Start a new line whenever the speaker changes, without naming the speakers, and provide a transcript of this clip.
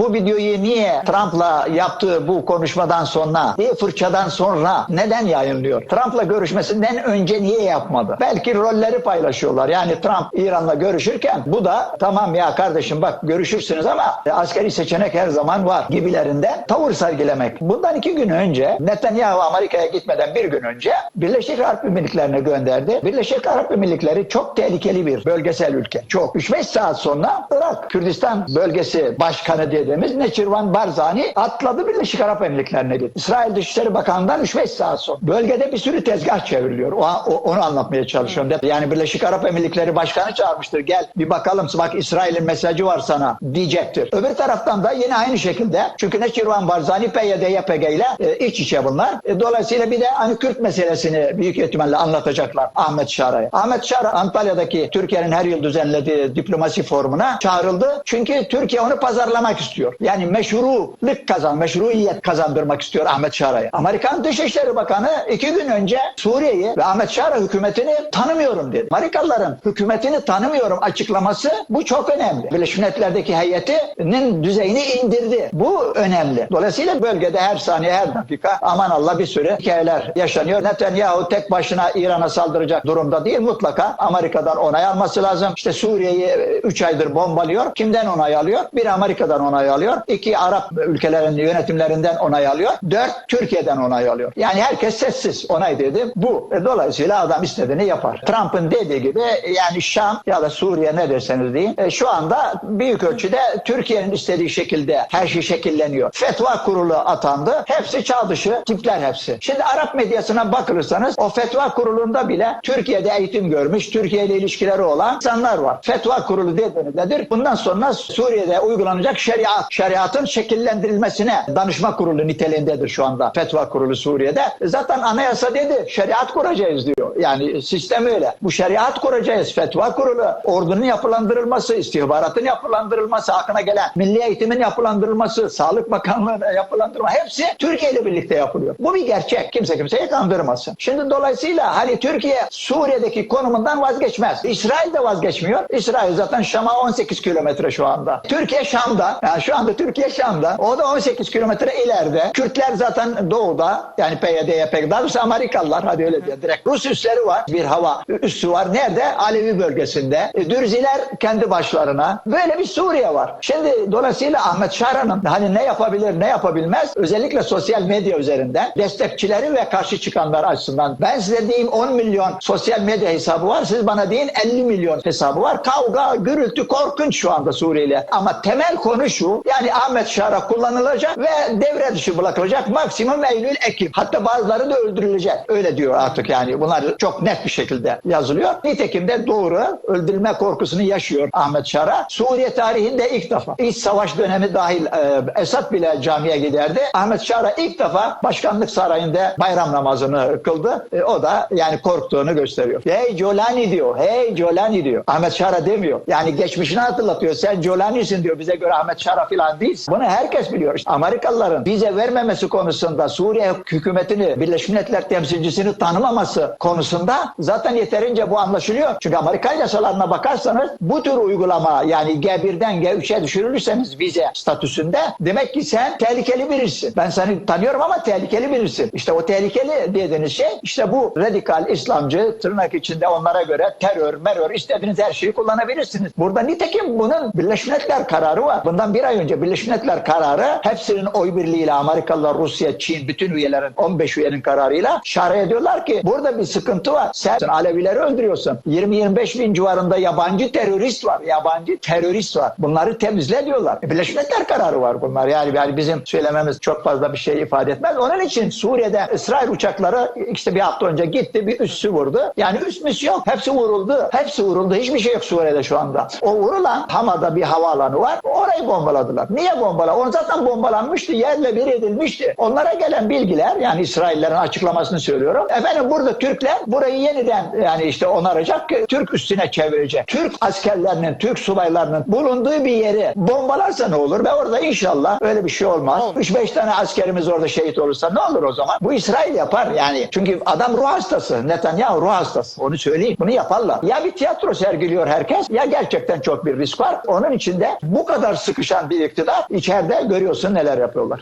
bu videoyu niye Trump'la yaptığı bu konuşmadan sonra, bir fırçadan sonra neden yayınlıyor? Trump'la görüşmesinden önce niye yapmadı? Belki rolleri paylaşıyorlar. Yani Trump İran'la görüşürken bu da tamam ya kardeşim bak görüşürsünüz ama askeri seçenek her zaman var gibilerinden tavır sergilemek. Bundan iki gün önce Netanyahu Amerika'ya gitmeden bir gün önce Birleşik Arap Emirlikleri'ne gönderdi. Birleşik Arap Emirlikleri çok tehlikeli bir bölgesel ülke. Çok. 3-5 saat sonra Irak, Kürdistan bölgesi başkanı dediğimiz Neçirvan Barzani atladı Birleşik Arap Emirlikleri'ne gitti. İsrail Dışişleri Bakanı'ndan 3-5 saat sonra. Bölgede bir sürü tezgah çevriliyor. O, o- onu anlatmaya çalışıyorum. Yani Birleşik Arap Emirlikleri Başkanı çağırmıştır. Gel bir bakalım bak İsrail'in mesajı var sana diyecektir. Öbür taraftan da yine aynı şekilde çünkü Neçirvan Barzani PYD, YPG ile e, iç içe bunlar. E, dolayısıyla bir de hani Kürt meselesini büyük ihtimalle anlatacaklar Ahmet Şara'ya. Ahmet Şara Antalya'daki Türkiye'nin her yıl düzenlediği diplomasi forumuna çağrıldı. Çünkü Türkiye onu pazarlamak istiyor. Yani meşruluk kazan, meşruiyet kazandırmak istiyor Ahmet Şara'ya. Amerikan Dışişleri Bakanı iki gün önce Suriye'yi ve Ahmet Şara hükümetini tanımıyorum dedi. Amerikalıların hükümetini tanımıyorum açıklaması bu çok önemli. Birleşmiş Milletler'deki heyetinin düzeyini indirdi. Bu önemli. Dolayısıyla bölgede her saniye her dakika aman Allah bir sürü hikayeler yaşanıyor. Netanyahu tek başına İran'a saldıracak durumda değil. Mutlaka Amerika'dan onay alması lazım. İşte Suriye'yi 3 aydır bombalıyor. Kimden onay alıyor? Bir Amerika'dan onay alıyor. İki Arap ülkelerinin yönetimlerinden onay alıyor. Dört Türkiye'den onay alıyor. Yani herkes sessiz onay dedi. Bu. E, Dolayısıyla adam istediğini yapar. Trump'ın dediği gibi yani Şam ya da Suriye ne derseniz deyin. e, şu anda büyük ölçüde Türkiye'nin istediği şekilde her şey şekilleniyor. Fetva kurulu atandı. Hepsi çağ dışı tipler hepsi. Şimdi Arap medyasına bakılırsanız o fetva kurulunda bile Türkiye'de eğitim görmüş, Türkiye ile ilişkileri olan insanlar var. Fetva kurulu dediğiniz nedir? Bundan sonra Suriye'de uygulanacak şeriat, şeriatın şekillendirilmesine danışma kurulu niteliğindedir şu anda fetva kurulu Suriye'de. Zaten anayasa dedi şeriat kuracağız diyor. Yani sistem öyle. Bu şeriat kuracağız. Fetva kurulu, ordunun yapılandırılması, istihbaratın yapılandırılması, aklına gelen milli eğitimin yapılandırılması, Sağlık Bakanlığı'nın yapılandırma hepsi Türkiye ile birlikte yapılıyor. Bu bir gerçek. Kimse kimseyi kandırmasın. Şimdi dolayısıyla hani Türkiye Suriye'deki konumundan vazgeçmez. İsrail de vazgeçmiyor. İsrail zaten Şam'a 18 kilometre şu anda. Türkiye Şam'da. Yani şu anda Türkiye Şam'da. O da 18 kilometre ileride. Kürtler zaten doğuda. Yani PYD, YPG. Daha doğrusu Amerikalılar. Hadi öyle diye. Direkt Rus üsleri var. Bir hava üssü var. Nerede? Alevi bölgesinde. E, Dürziler kendi başlarına. Böyle bir Suriye var. Şimdi dolayısıyla Ahmet Şara'nın hani ne yapabilir ne yapabilmez özellikle sosyal medya üzerinden destekçileri ve karşı çıkanlar açısından ben size diyeyim 10 milyon sosyal medya hesabı var siz bana deyin 50 milyon hesabı var. Kavga, gürültü korkunç şu anda Suriye'yle. Ama temel konu şu yani Ahmet Şara kullanılacak ve devre dışı bırakılacak maksimum Eylül Ekim. Hatta bazıları da öldürülecek. Öyle diyor artık yani bunlar çok net bir şekilde yazılıyor. Nitekim de doğru öldürülme korkusunu yaşıyor Ahmet Şara. Suriye tarihinde ilk defa iç savaş dönemi dahil e, Esad bile camiye giderdi. Ahmet Şara ilk defa başkanlık sarayında bayram namazını kıldı. E, o da yani korktuğunu gösteriyor. Hey Jolani diyor. Hey Jolani diyor. Ahmet Şara demiyor. Yani geçmişini hatırlatıyor. Sen Jolani'sin diyor. Bize göre Ahmet Şara falan değilsin. Bunu herkes biliyor. İşte Amerikalıların vize vermemesi konusunda Suriye hükümetini Birleşmiş Milletler temsilcisini tanımaması konusunda zaten yeterince bu anlaşılıyor. Çünkü Amerikan yasalarına bakarsanız bu tür uygulama yani G1'den G3'e düşürülürseniz vize statüsünde demek ki sen tehlikeli birisin. Ben seni tanıyorum ama tehlikeli birisin. İşte o tehlikeli dediğiniz şey işte bu radikal İslamcı tırnak içinde onlara göre terör, merör istediğiniz her şeyi kullanabilirsiniz. Burada nitekim bunun Birleşmiş Milletler kararı var. Bundan bir önce Birleşmiş Milletler kararı hepsinin oy birliğiyle Amerikalılar, Rusya, Çin bütün üyelerin 15 üyenin kararıyla şare ediyorlar ki burada bir sıkıntı var. Sen Alevileri öldürüyorsun. 20-25 bin civarında yabancı terörist var. Yabancı terörist var. Bunları temizle diyorlar. E, Birleşmiş Milletler kararı var bunlar. Yani, yani bizim söylememiz çok fazla bir şey ifade etmez. Onun için Suriye'de İsrail uçakları işte bir hafta önce gitti bir üssü vurdu. Yani üst müs yok. Hepsi vuruldu. Hepsi vuruldu. Hiçbir şey yok Suriye'de şu anda. O vurulan Hama'da bir havaalanı var. Orayı bombaladılar. Niye bombala? O zaten bombalanmıştı. Yerle bir edilmişti. Onlara gelen bilgiler yani İsraillerin açıklamasını söylüyorum. Efendim burada Türkler burayı yeniden yani işte onaracak. Türk üstüne çevirecek. Türk askerlerinin, Türk subaylarının bulunduğu bir yeri bombalarsa ne olur? Ve orada inşallah öyle bir şey olmaz. 3-5 tane askerimiz orada şehit olursa ne olur o zaman? Bu İsrail yapar yani. Çünkü adam ruh hastası. Netanyahu ruh hastası. Onu söyleyeyim. Bunu yaparlar. Ya bir tiyatro sergiliyor herkes ya gerçekten çok bir risk var. Onun içinde bu kadar sıkışan bir iktidar. İçeride görüyorsun neler yapıyorlar.